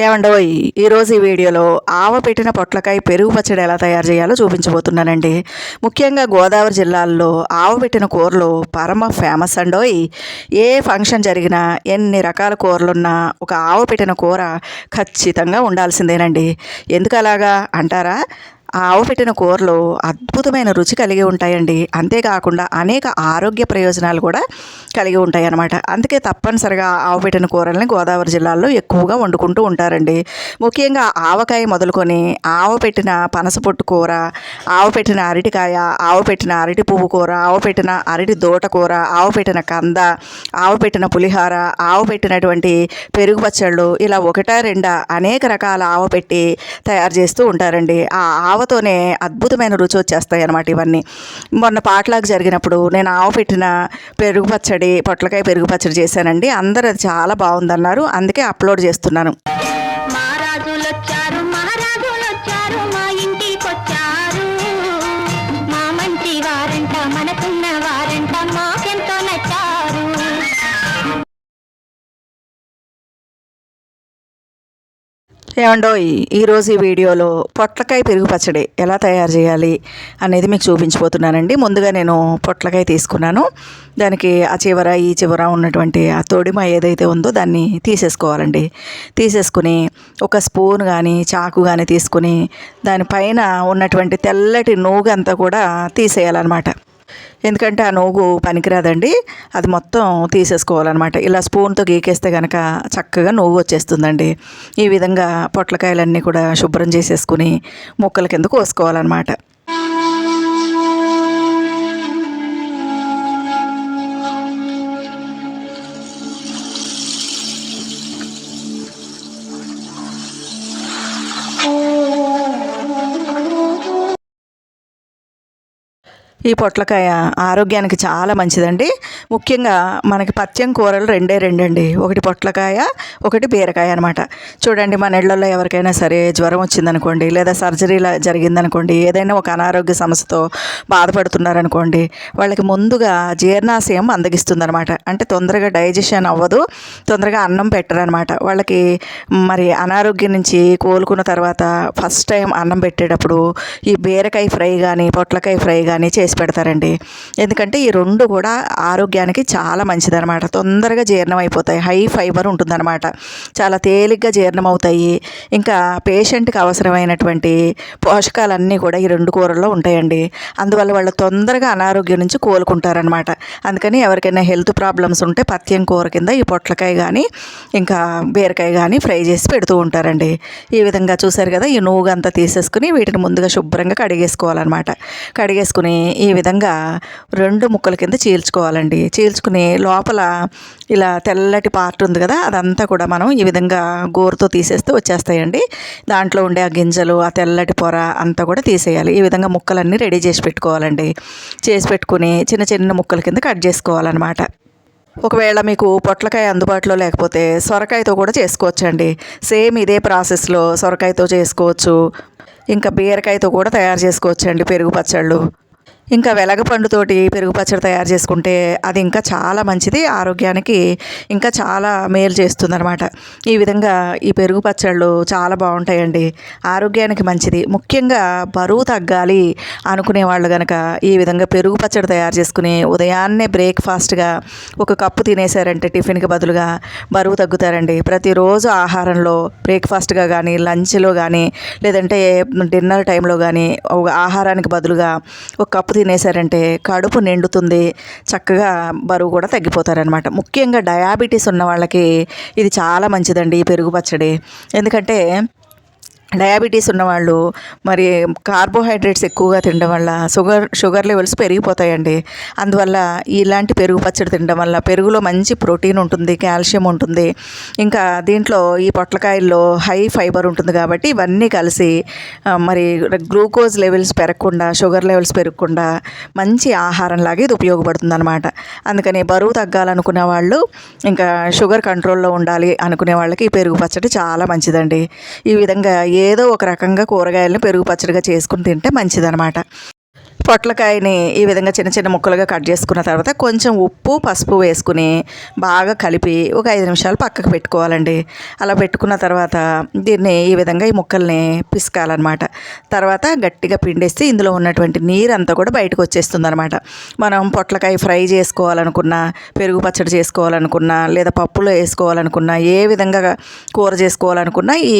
ఏమండోయ్ ఈరోజు ఈ వీడియోలో ఆవ పెట్టిన పొట్లకాయ పెరుగు పచ్చడి ఎలా తయారు చేయాలో చూపించబోతున్నానండి. ముఖ్యంగా గోదావరి జిల్లాల్లో ఆవ పెట్టిన కూరలు పరమ ఫేమస్ అండోయ్ ఏ ఫంక్షన్ జరిగినా ఎన్ని రకాల కూరలున్నా ఒక ఆవ పెట్టిన కూర ఖచ్చితంగా ఉండాల్సిందేనండి. ఎందుకు అలాగా అంటారా? ఆ ఆవు పెట్టిన కూరలు అద్భుతమైన రుచి కలిగి ఉంటాయండి. అంతేకాకుండా అనేక ఆరోగ్య ప్రయోజనాలు కూడా కలిగి ఉంటాయి అన్నమాట అందుకే తప్పనిసరిగా ఆవు పెట్టిన కూరల్ని గోదావరి జిల్లాలో ఎక్కువగా వండుకుంటూ ఉంటారండి. ముఖ్యంగా ఆవకాయ మొదలుకొని ఆవు పెట్టిన పనసపొట్టు కూర ఆవు పెట్టిన అరటికాయ ఆవు పెట్టిన అరటి పువ్వు కూర ఆవు పెట్టిన అరటి దోట కూర ఆవు పెట్టిన కంద ఆవు పెట్టిన పులిహార ఆవు పెట్టినటువంటి పెరుగు పచ్చళ్ళు ఇలా ఒకట రెండా అనేక రకాల ఆవు పెట్టి తయారు చేస్తూ ఉంటారండి. ఆ ఆవతోనే అద్భుతమైన రుచి వచ్చేస్తాయి అన్నమాట ఇవన్నీ. మొన్న పాటలాగా జరిగినప్పుడు నేను ఆవు పెట్టిన పెరుగు పచ్చడి పొట్లకాయ పెరుగు పచ్చడి చేశానండి. అందరూ అది చాలా బాగుందన్నారు. అందుకే అప్లోడ్ చేస్తున్నాను. ఏమండో ఈరోజు ఈ వీడియోలో పొట్లకాయ పెరుగు పచ్చడి ఎలా తయారు చేయాలి అనేది మీకు చూపించబోతున్నానండి. ముందుగా నేను పొట్లకాయ తీసుకున్నాను. దానికి ఆ చివర ఈ చివర ఉన్నటువంటి ఆ తొడిమ ఏదైతే ఉందో దాన్ని తీసేసుకోవాలండి. తీసేసుకుని ఒక స్పూన్ కానీ చాకు కానీ తీసుకుని దానిపైన ఉన్నటువంటి తెల్లటి నూగంతా కూడా తీసేయాలన్నమాట. ఎందుకంటే ఆ నోగు పనికిరాదండి. అది మొత్తం తీసేసుకోవాలన్నమాట. ఇలా స్పూన్తో గీకేస్తే కనుక చక్కగా నోగు వచ్చేస్తుందండి. ఈ విధంగా పొట్లకాయలన్నీ కూడా శుభ్రం చేసేసుకుని ముక్కల కింద కోసుకోవాలన్నమాట. ఈ పొట్లకాయ ఆరోగ్యానికి చాలా మంచిదండి. ముఖ్యంగా మనకి పత్యం కూరలు రెండే రెండండి. ఒకటి పొట్లకాయ ఒకటి బీరకాయ అనమాట చూడండి మన ఇళ్ళలో ఎవరికైనా సరే జ్వరం వచ్చిందనుకోండి లేదా సర్జరీ జరిగిందనుకోండి ఏదైనా ఒక అనారోగ్య సమస్యతో బాధపడుతున్నారనుకోండి వాళ్ళకి ముందుగా జీర్ణాశయం అందగిస్తుంది అనమాట అంటే తొందరగా డైజెషన్ అవ్వదు తొందరగా అన్నం పెట్టరనమాట వాళ్ళకి మరి అనారోగ్యం నుంచి కోలుకున్న తర్వాత ఫస్ట్ టైం అన్నం పెట్టేటప్పుడు ఈ బీరకాయ ఫ్రై కానీ పొట్లకాయ ఫ్రై కానీ చేసి పెడతారండి. ఎందుకంటే ఈ రెండు కూడా ఆరోగ్యానికి చాలా మంచిదనమాట తొందరగా జీర్ణం అయిపోతాయి. హై ఫైబర్ ఉంటుందన్నమాట. చాలా తేలిగ్గా జీర్ణం అవుతాయి. ఇంకా పేషెంట్కి అవసరమైనటువంటి పోషకాలన్నీ కూడా ఈ రెండు కూరల్లో ఉంటాయండి. అందువల్ల వాళ్ళు తొందరగా అనారోగ్యం నుంచి కోలుకుంటారనమాట అందుకని ఎవరికైనా హెల్త్ ప్రాబ్లమ్స్ ఉంటే పత్యం కూర కింద ఈ పొట్లకాయ కానీ ఇంకా బీరకాయ కానీ ఫ్రై చేసి పెడుతూ ఉంటారండి. ఈ విధంగా చూశారు కదా ఈ నూగంతా తీసేసుకుని వీటిని ముందుగా శుభ్రంగా కడిగేసుకోవాలన్నమాట. కడిగేసుకుని ఈ ఈ విధంగా రెండు ముక్కల కింద చీల్చుకోవాలండి. చీల్చుకుని లోపల ఇలా తెల్లటి పార్ట్ ఉంది కదా అదంతా కూడా మనం ఈ విధంగా గోరుతో తీసేస్తే వచ్చేస్తాయండి. దాంట్లో ఉండే ఆ గింజలు ఆ తెల్లటి పొర అంతా కూడా తీసేయాలి. ఈ విధంగా ముక్కలన్నీ రెడీ చేసి పెట్టుకోవాలండి. చేసి పెట్టుకుని చిన్న చిన్న ముక్కల కింద కట్ చేసుకోవాలన్నమాట. ఒకవేళ మీకు పొట్లకాయ అందుబాటులో లేకపోతే సొరకాయతో కూడా చేసుకోవచ్చండి. సేమ్ ఇదే ప్రాసెస్లో సొరకాయతో చేసుకోవచ్చు. ఇంకా బీరకాయతో కూడా తయారు చేసుకోవచ్చండి పెరుగు పచ్చళ్ళు. ఇంకా వెలగపండుతోటి పెరుగు పచ్చడి తయారు చేసుకుంటే అది ఇంకా చాలా మంచిది ఆరోగ్యానికి ఇంకా చాలా మేలు చేస్తుందన్నమాట. ఈ విధంగా ఈ పెరుగు పచ్చళ్ళు చాలా బాగుంటాయండి. ఆరోగ్యానికి మంచిది. ముఖ్యంగా బరువు తగ్గాలి అనుకునే వాళ్ళు కనుక ఈ విధంగా పెరుగు పచ్చడి తయారు చేసుకుని ఉదయాన్నే బ్రేక్ఫాస్ట్గా ఒక కప్పు తినేసారంటే టిఫిన్కి బదులుగా బరువు తగ్గుతారండి. ప్రతిరోజు ఆహారంలో బ్రేక్ఫాస్ట్గా కానీ లంచ్లో కానీ లేదంటే డిన్నర్ టైంలో కానీ ఒక ఆహారానికి బదులుగా ఒక కప్పు తినేసారంటే కడుపు నిండుతుంది చక్కగా బరువు కూడా తగ్గిపోతారనమాట ముఖ్యంగా డయాబెటీస్ ఉన్న వాళ్ళకి ఇది చాలా మంచిదండి ఈ పెరుగు పచ్చడి. ఎందుకంటే డయాబెటీస్ ఉన్నవాళ్ళు మరి కార్బోహైడ్రేట్స్ ఎక్కువగా తినడం వల్ల షుగర్ షుగర్ లెవెల్స్ పెరిగిపోతాయండి. అందువల్ల ఇలాంటి పెరుగు పచ్చడి తినడం వల్ల పెరుగులో మంచి ప్రోటీన్ ఉంటుంది కాల్షియం ఉంటుంది. ఇంకా దీంట్లో ఈ పొట్లకాయల్లో హై ఫైబర్ ఉంటుంది కాబట్టి ఇవన్నీ కలిసి మరి గ్లూకోజ్ లెవెల్స్ పెరగకుండా షుగర్ లెవెల్స్ పెరగకుండా మంచి ఆహారంలాగా ఇది ఉపయోగపడుతుంది అనమాట అందుకని బరువు తగ్గాలనుకునే వాళ్ళు ఇంకా షుగర్ కంట్రోల్లో ఉండాలి అనుకునే వాళ్ళకి ఈ పెరుగు పచ్చడి చాలా మంచిదండి. ఈ విధంగా ఏదో ఒక రకంగా కూరగాయలను పెరుగు పచ్చడిగా చేసుకుని తింటే మంచిదనమాట. పొట్లకాయని ఈ విధంగా చిన్న చిన్న ముక్కలుగా కట్ చేసుకున్న తర్వాత కొంచెం ఉప్పు పసుపు వేసుకుని బాగా కలిపి ఒక ఐదు నిమిషాలు పక్కకు పెట్టుకోవాలండి. అలా పెట్టుకున్న తర్వాత దీన్ని ఈ విధంగా ఈ ముక్కల్ని పిసకాలన్నమాట. తర్వాత గట్టిగా పిండేస్తే ఇందులో ఉన్నటువంటి నీరు అంతా కూడా బయటకు వచ్చేస్తుంది అనమాట మనం పొట్లకాయ ఫ్రై చేసుకోవాలనుకున్నా పెరుగు పచ్చడి చేసుకోవాలనుకున్నా లేదా పప్పులో వేసుకోవాలనుకున్నా ఏ విధంగా కూర చేసుకోవాలనుకున్నా ఈ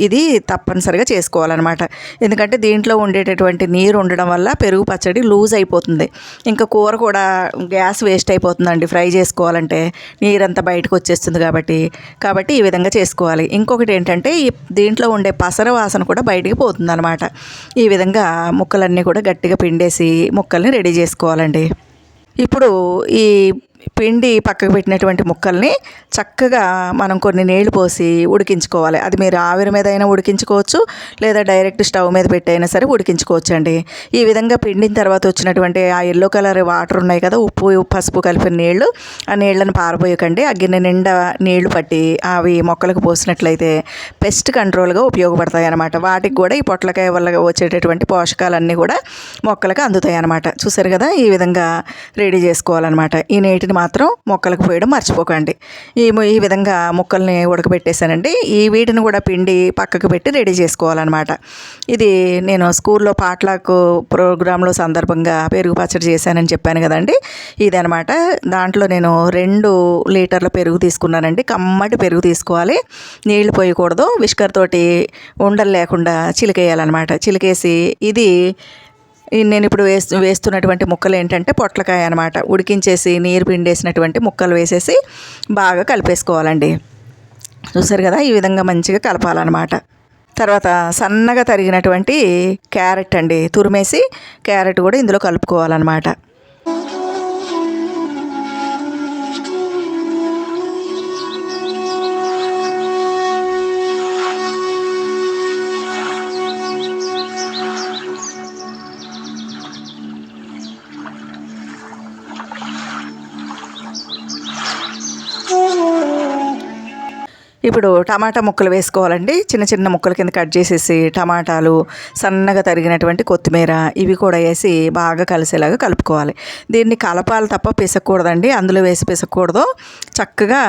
ఇది తప్పనిసరిగా చేసుకోవాలన్నమాట. ఎందుకంటే దీంట్లో ఉండేటటువంటి నీరు ఉండడం వల్ల పెరుగు పచ్చడి లూజ్ అయిపోతుంది. ఇంకా కూర కూడా గ్యాస్ వేస్ట్ అయిపోతుందండి. ఫ్రై చేసుకోవాలంటే నీరంతా బయటకు వచ్చేస్తుంది కాబట్టి. కాబట్టి ఈ విధంగా చేసుకోవాలి. ఇంకొకటి ఏంటంటే ఈ దీంట్లో ఉండే పసర వాసన కూడా బయటికి పోతుందన్నమాట. ఈ విధంగా ముక్కలన్నీ కూడా గట్టిగా పిండేసి ముక్కల్ని రెడీ చేసుకోవాలండి. ఇప్పుడు ఈ పిండి పక్కకు పెట్టినటువంటి ముక్కల్ని చక్కగా మనం కొన్ని నీళ్ళు పోసి ఉడికించుకోవాలి. అది మీరు ఆవిరి మీద అయినా ఉడికించుకోవచ్చు లేదా డైరెక్ట్ స్టవ్ మీద పెట్టి అయినా సరే ఉడికించుకోవచ్చు అండి ఈ విధంగా పిండిన తర్వాత వచ్చినటువంటి ఆ ఎల్లో కలర్ వాటర్ ఉన్నాయి కదా ఉప్పు పసుపు కలిపిన నీళ్ళు ఆ నీళ్ళని పారబోయకండి. ఆ గిన్నె నిండా నీళ్ళు పట్టి అవి మొక్కలకు పోసినట్లయితే పెస్ట్ కంట్రోల్గా ఉపయోగపడతాయి అన్నమాట వాటికి కూడా ఈ పొట్లకాయ వల్ల వచ్చేటటువంటి పోషకాలన్నీ కూడా మొక్కలకు అందుతాయి అన్నమాట చూసారు కదా ఈ విధంగా రెడీ చేసుకోవాలన్నమాట. ఈ నీటిని మాత్రం మొక్కలకు పోయడం మర్చిపోకండి. ఈ ఈ విధంగా ముక్కల్ని ఉడకబెట్టేశానండి. ఈ వీటిని కూడా పిండి పక్కకు పెట్టి రెడీ చేసుకోవాలన్నమాట. ఇది నేను స్కూల్లో పాటలకు ప్రోగ్రాంలో సందర్భంగా పెరుగు పచ్చడి చేశానని చెప్పాను కదండి. ఇదనమాట దాంట్లో నేను రెండు లీటర్ల పెరుగు తీసుకున్నానండి. కమ్మటి పెరుగు తీసుకోవాలి. నీళ్ళు పోయకూడదు. విష్కర్ తోటి ఉండలు లేకుండా చిలికేయాలన్నమాట. చిలికేసి ఇది నేను ఇప్పుడు వేస్తు వేస్తున్నటువంటి ముక్కలు ఏంటంటే పొట్లకాయ అనమాట ఉడికించేసి నీరు పిండేసినటువంటి ముక్కలు వేసేసి బాగా కలిపేసుకోవాలండి. చూసారు కదా? ఈ విధంగా మంచిగా కలపాలన్నమాట. తర్వాత సన్నగా తరిగినటువంటి క్యారెట్ అండి. తురిమేసి క్యారెట్ కూడా ఇందులో కలుపుకోవాలన్నమాట. ఇప్పుడు టమాటా ముక్కలు వేసుకోవాలండి. చిన్న చిన్న ముక్కల కింద కట్ చేసేసి టమాటాలు సన్నగా తరిగినటువంటి కొత్తిమీర ఇవి కూడా వేసి బాగా కలిసేలాగా కలుపుకోవాలి. దీన్ని కలపాలి తప్ప పిసకూడదండి. అందులో వేసి పిసకూడదు. చక్కగా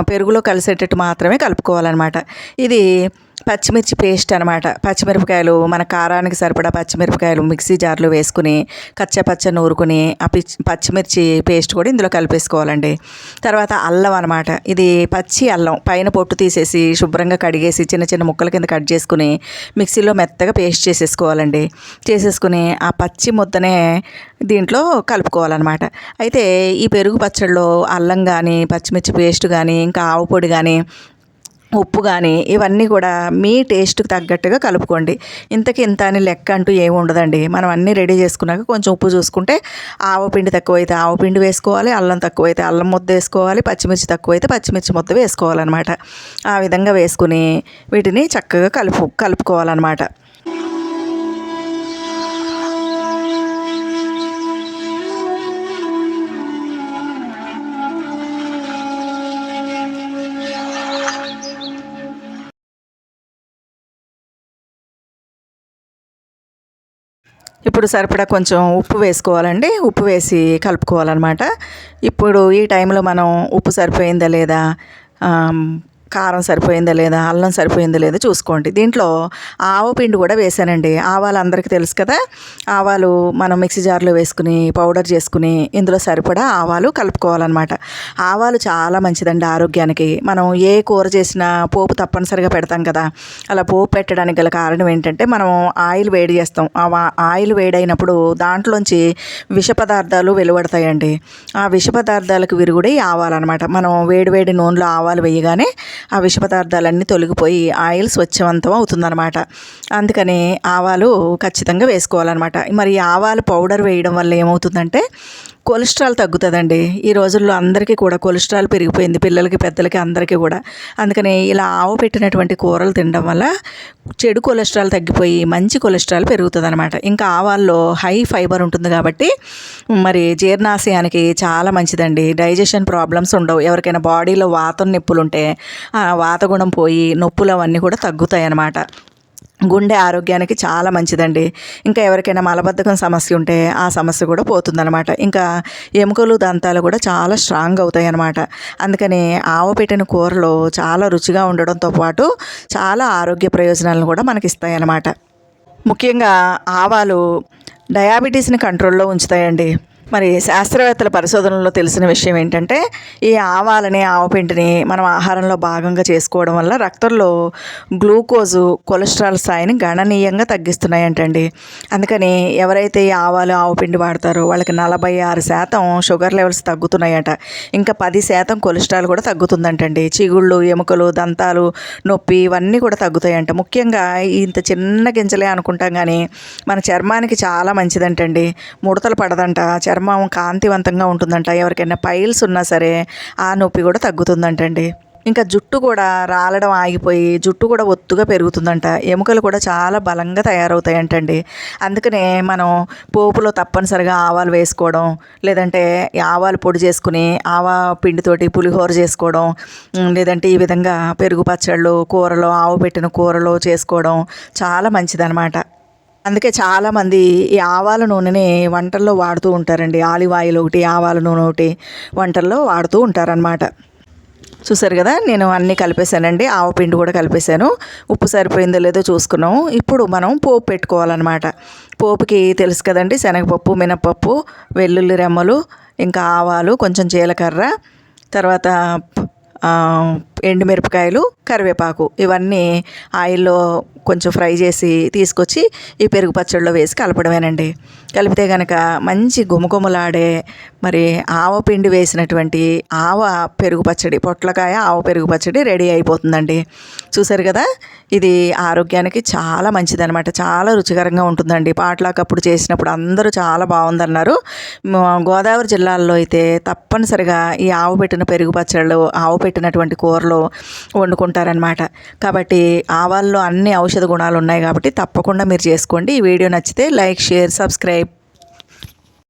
పెరుగులో కలిసేటట్టు మాత్రమే కలుపుకోవాలన్నమాట. ఇది పచ్చిమిర్చి పేస్ట్ అనమాట పచ్చిమిరపకాయలు మన కారానికి సరిపడా పచ్చిమిరపకాయలు మిక్సీ జార్లో వేసుకుని కచ్చపచ్చ నూరుకుని ఆ పిచ్ పచ్చిమిర్చి పేస్ట్ కూడా ఇందులో కలిపేసుకోవాలండి. తర్వాత అల్లం అనమాట ఇది పచ్చి అల్లం. పైన పొట్టు తీసేసి శుభ్రంగా కడిగేసి చిన్న చిన్న ముక్కల కింద కట్ చేసుకుని మిక్సీలో మెత్తగా పేస్ట్ చేసేసుకోవాలండి. చేసేసుకుని ఆ పచ్చి ముద్దనే దీంట్లో కలుపుకోవాలన్నమాట. అయితే ఈ పెరుగు పచ్చడిలో అల్లం కానీ పచ్చిమిర్చి పేస్ట్ కానీ ఇంకా ఆవు పొడి కానీ ఉప్పు కానీ ఇవన్నీ కూడా మీ టేస్ట్కి తగ్గట్టుగా కలుపుకోండి. ఇంతకి ఇంత అని లెక్క అంటూ ఏమి ఉండదండి. మనం అన్నీ రెడీ చేసుకున్నాక కొంచెం ఉప్పు చూసుకుంటే ఆవపిండి తక్కువైతే ఆవపిండి వేసుకోవాలి అల్లం తక్కువైతే అల్లం ముద్ద వేసుకోవాలి పచ్చిమిర్చి తక్కువైతే పచ్చిమిర్చి ముద్ద వేసుకోవాలన్నమాట. ఆ విధంగా వేసుకుని వీటిని చక్కగా కలుపు కలుపుకోవాలన్నమాట. ఇప్పుడు సరిపడా కొంచెం ఉప్పు వేసుకోవాలండి. ఉప్పు వేసి కలుపుకోవాలన్నమాట. ఇప్పుడు ఈ టైంలో మనం ఉప్పు సరిపోయిందా లేదా కారం సరిపోయిందా లేదా అల్లం సరిపోయిందా లేదా చూసుకోండి. దీంట్లో ఆవ పిండి కూడా వేసానండి ఆవాలు అందరికీ తెలుసు కదా? ఆవాలు మనం మిక్సీ జార్లో వేసుకుని పౌడర్ చేసుకుని ఇందులో సరిపడా ఆవాలు కలుపుకోవాలన్నమాట. ఆవాలు చాలా మంచిదండి ఆరోగ్యానికి. మనం ఏ కూర చేసినా పోపు తప్పనిసరిగా పెడతాం కదా? అలా పోపు పెట్టడానికి గల కారణం ఏంటంటే మనం ఆయిల్ వేడి చేస్తాం. ఆ ఆయిల్ ఆయిల్ వేడైనప్పుడు దాంట్లోంచి విష పదార్థాలు వెలువడతాయండి. ఆ విష పదార్థాలకు విరుగుడే ఆవాలన్నమాట. మనం వేడి వేడి నూనెలో ఆవాలు వేయగానే ఆ విష పదార్థాలన్నీ తొలగిపోయి ఆయిల్ స్వచ్ఛవంతం అవుతుందన్నమాట. అందుకని ఆవాలు ఖచ్చితంగా వేసుకోవాలన్నమాట. మరి ఆవాలు పౌడర్ వేయడం వల్ల ఏమవుతుందంటే కొలెస్ట్రాల్ తగ్గుతుందండి. ఈ రోజుల్లో అందరికీ కూడా కొలెస్ట్రాల్ పెరిగిపోయింది. పిల్లలకి పెద్దలకి అందరికీ కూడా. అందుకని ఇలా ఆవు పెట్టినటువంటి కూరలు తినడం వల్ల చెడు కొలెస్ట్రాల్ తగ్గిపోయి మంచి కొలెస్ట్రాల్ పెరుగుతుంది అనమాట ఇంకా ఆవాల్లో హై ఫైబర్ ఉంటుంది కాబట్టి మరి జీర్ణాశయానికి చాలా మంచిదండి. డైజెషన్ ప్రాబ్లమ్స్ ఉండవు. ఎవరికైనా బాడీలో వాతం నొప్పులు ఉంటే ఆ వాతగుణం పోయి నొప్పులు అవన్నీ కూడా తగ్గుతాయి అన్నమాట గుండె ఆరోగ్యానికి చాలా మంచిదండి. ఇంకా ఎవరికైనా మలబద్ధకం సమస్య ఉంటే ఆ సమస్య కూడా పోతుందన్నమాట. ఇంకా ఎముకలు దంతాలు కూడా చాలా స్ట్రాంగ్ అవుతాయి అన్నమాట అందుకని ఆవు పెట్టిన కూరలు చాలా రుచిగా ఉండడంతో పాటు చాలా ఆరోగ్య ప్రయోజనాలను కూడా మనకి ఇస్తాయి అన్నమాట ముఖ్యంగా ఆవాలు డయాబెటీస్ని కంట్రోల్లో ఉంచుతాయండి. మరి శాస్త్రవేత్తల పరిశోధనలో తెలిసిన విషయం ఏంటంటే ఈ ఆవాలని ఆవపిండిని మనం ఆహారంలో భాగంగా చేసుకోవడం వల్ల రక్తంలో గ్లూకోజు కొలెస్ట్రాల్ స్థాయిని గణనీయంగా తగ్గిస్తున్నాయంటండి. అందుకని ఎవరైతే ఈ ఆవాలు ఆవపిండి వాడతారో వాళ్ళకి నలభై ఆరు శాతం షుగర్ లెవెల్స్ తగ్గుతున్నాయట. ఇంకా పది శాతం కొలెస్ట్రాల్ కూడా తగ్గుతుందంటండి. చిగుళ్ళు ఎముకలు దంతాలు నొప్పి ఇవన్నీ కూడా తగ్గుతాయంట. ముఖ్యంగా ఇంత చిన్న గింజలే అనుకుంటాం కానీ మన చర్మానికి చాలా మంచిదంటండి. ముడతలు పడదంట చర్మ కాంతివంతంగా ఉంటుందంట. ఎవరికైనా పైల్స్ ఉన్నా సరే ఆ నొప్పి కూడా తగ్గుతుందంటండి. ఇంకా జుట్టు కూడా రాలడం ఆగిపోయి జుట్టు కూడా ఒత్తుగా పెరుగుతుందంట. ఎముకలు కూడా చాలా బలంగా తయారవుతాయంటండి. అందుకనే మనం పోపులో తప్పనిసరిగా ఆవాలు వేసుకోవడం లేదంటే ఆవాలు పొడి చేసుకుని ఆవా పిండితోటి పులిహోర చేసుకోవడం లేదంటే ఈ విధంగా పెరుగు పచ్చళ్ళు కూరలో ఆవు పెట్టిన కూరలో చేసుకోవడం చాలా మంచిదన్నమాట. అందుకే చాలామంది ఈ ఆవాల నూనెని వంటల్లో వాడుతూ ఉంటారండి. ఆలివ్ ఆయిల్ ఒకటి ఆవాల నూనె ఒకటి వంటల్లో వాడుతూ ఉంటారనమాట చూసారు కదా నేను అన్నీ కలిపేశానండి. ఆవపిండి కూడా కలిపేశాను. ఉప్పు సరిపోయిందో లేదో చూసుకున్నాము. ఇప్పుడు మనం పోపు పెట్టుకోవాలన్నమాట. పోపుకి తెలుసు కదండి శనగపప్పు మినపప్పు వెల్లుల్లి రెమ్మలు ఇంకా ఆవాలు కొంచెం జీలకర్ర తర్వాత ఎండుమిరపకాయలు కరివేపాకు ఇవన్నీ ఆయిల్లో కొంచెం ఫ్రై చేసి తీసుకొచ్చి ఈ పెరుగు పచ్చడిలో వేసి కలపడమేనండి. కలిపితే కనుక మంచి గుమగుమలాడే మరి ఆవ పిండి వేసినటువంటి ఆవ పెరుగు పచ్చడి పొట్లకాయ ఆవ పెరుగు పచ్చడి రెడీ అయిపోతుందండి. చూసారు కదా? ఇది ఆరోగ్యానికి చాలా మంచిదనమాట చాలా రుచికరంగా ఉంటుందండి. పాటలాకప్పుడు చేసినప్పుడు అందరూ చాలా బాగుందన్నారు. గోదావరి జిల్లాల్లో అయితే తప్పనిసరిగా ఈ ఆవు పెట్టిన పెరుగు పచ్చళ్ళు ఆవు పెట్టినటువంటి కూరలు వండుకుంటారనమాట కాబట్టి ఆవాల్లో అన్ని ఔషధ గుణాలు ఉన్నాయి కాబట్టి తప్పకుండా మీరు చేసుకోండి. ఈ వీడియో నచ్చితే లైక్ షేర్ సబ్స్క్రైబ్.